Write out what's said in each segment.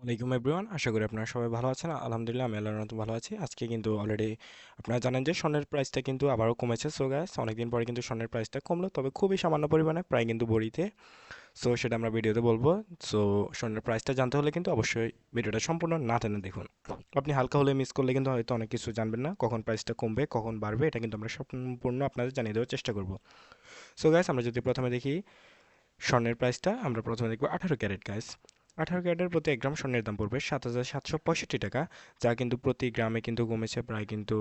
ওয়ালাইকুম এভরিওয়ান আশা করি আপনারা সবাই ভালো আছেন। আলহামদুলিল্লাহ, আমি আল্লাহর মতো ভালো আছি। আজকে কিন্তু অলরেডি আপনারা জানেন যে স্বর্ণের প্রাইসটা কিন্তু আবারও কমেছে। সো গ্যাস অনেকদিন পরে কিন্তু স্বর্ণের প্রাইসটা কমলো, তবে খুবই সামান্য পরিমাণে, প্রায় কিন্তু বড়িতে। সো সেটা আমরা ভিডিওতে বলব। সো স্বর্ণের প্রাইসটা জানতে হলে কিন্তু অবশ্যই ভিডিওটা সম্পূর্ণ না টেনে দেখুন। আপনি হালকা হলে মিস করলে কিন্তু হয়তো অনেক কিছু জানবেন না, কখন প্রাইসটা কমবে, কখন বাড়বে, এটা কিন্তু আমরা সম্পূর্ণ আপনাদের জানিয়ে দেওয়ার চেষ্টা করব। সো গ্যাস আমরা যদি প্রথমে দেখি স্বর্ণের প্রাইসটা আমরা প্রথমে দেখব আঠারো ক্যারেট গ্যাস আঠারো ক্যারেটের প্রতি এক গ্রাম স্বর্ণের দাম পড়বে সাত হাজার সাতশো পঁয়ষট্টি টাকা, যা কিন্তু প্রতি গ্রামে কিন্তু কমেছে প্রায় কিন্তু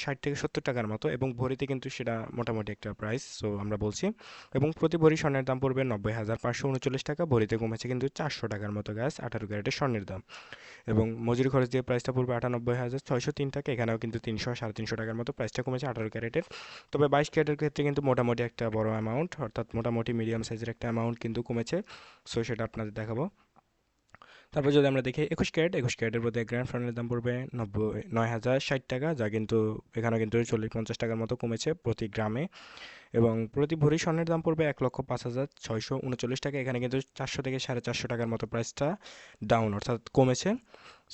ষাট থেকে সত্তর টাকার মতো এবং ভরিতে কিন্তু সেটা মোটামুটি একটা প্রাইস সো আমরা বলছি। এবং প্রতি ভরি স্বর্ণের দাম পড়বে নব্বই হাজার পাঁচশো উনচল্লিশ টাকা, ভরিতে কমেছে কিন্তু চারশো টাকার মতো গ্যাস আঠারো ক্যারেটের স্বর্ণের দাম। এবং মজুরি খরচ দিয়ে প্রাইসটা পড়বে আটানব্বই হাজার ছয়শো তিন টাকা, এখানেও কিন্তু তিনশো সাড়ে তিনশো টাকার মতো প্রাইসটা কমেছে আঠারো ক্যারেটের। তবে বাইশ ক্যারেটের ক্ষেত্রে কিন্তু মোটামুটি একটা বড় অ্যামাউন্ট অর্থাৎ মোটামুটি মিডিয়াম সাইজের একটা অ্যামাউন্ট কিন্তু কমেছে সো সেটা আপনাদের দেখাবো। তারপর যদি আমরা দেখি একুশ ক্যারেট, একুশ ক্যারেটের প্রতি এক গ্রাম স্বর্ণের দাম পড়বে নব্বই, নয় হাজার ষাট টাকা, যা কিন্তু এখানে কিন্তু চল্লিশ পঞ্চাশ টাকার মতো কমেছে প্রতি গ্রামে। এবং প্রতি ভরি স্বর্ণের দাম পড়বে এক লক্ষ পাঁচ হাজার ছয়শো উনচল্লিশ টাকা, এখানে কিন্তু চারশো থেকে সাড়ে চারশো টাকার মতো প্রাইসটা ডাউন অর্থাৎ কমেছে।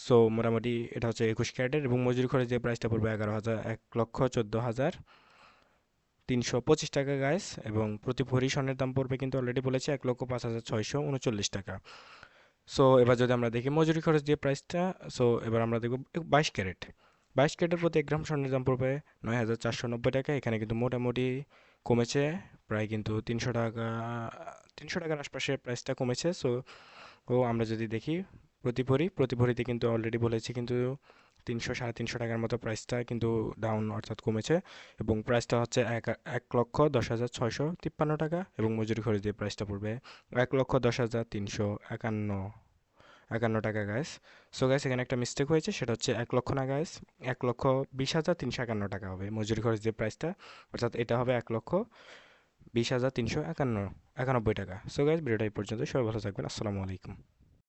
সো মোটামুটি এটা হচ্ছে একুশ ক্যারেটের এবং মজুরি খরচ যে প্রাইসটা পড়বে এগারো হাজার, এক লক্ষ চোদ্দ হাজার তিনশো পঁচিশ টাকা গাইস এবং প্রতি ভরি স্বর্ণের দাম পড়বে কিন্তু অলরেডি বলেছে এক লক্ষ পাঁচ হাজার ছয়শো উনচল্লিশ টাকা। সো এবার যদি আমরা দেখি মজুরি খরচ দিয়ে প্রাইসটা সো এবার আমরা দেখব বাইশ ক্যারেট। বাইশ ক্যারেটের প্রতি এক গ্রাম স্বর্ণের দাম পড়বে নয় হাজার চারশো নব্বই টাকা। এখানে কিন্তু মোটামুটি কমেছে, প্রায় কিন্তু তিনশো টাকা, তিনশো টাকার আশপাশে প্রাইসটা কমেছে। সো ও আমরা যদি দেখি প্রতি ভরি, প্রতি ভরিতে কিন্তু অলরেডি বলেছি কিন্তু তিনশো, সাড়ে তিনশো টাকার মতো প্রাইসটা কিন্তু ডাউন অর্থাৎ কমেছে এবং প্রাইসটা হচ্ছে এক এক লক্ষ দশ হাজার ছয়শো তিপ্পান্ন টাকা এবং মজুরি খরচ দিয়ে প্রাইসটা পড়বে এক লক্ষ দশ হাজার তিনশো একান্ন একান্ন টাকা গ্যাস সো গ্যাস এখানে একটা মিস্টেক হয়েছে, সেটা হচ্ছে এক লক্ষ না গ্যাস এক লক্ষ বিশ হাজার তিনশো একান্ন টাকা হবে মজুরি খরচ দিয়ে প্রাইসটা অর্থাৎ এটা হবে এক লক্ষ বিশ হাজার তিনশো একান্ন, একানব্বই টাকা। সো গ্যাস ভিডিওটা এই পর্যন্ত সবাই ভালো থাকবেন। আসসালামু আলাইকুম।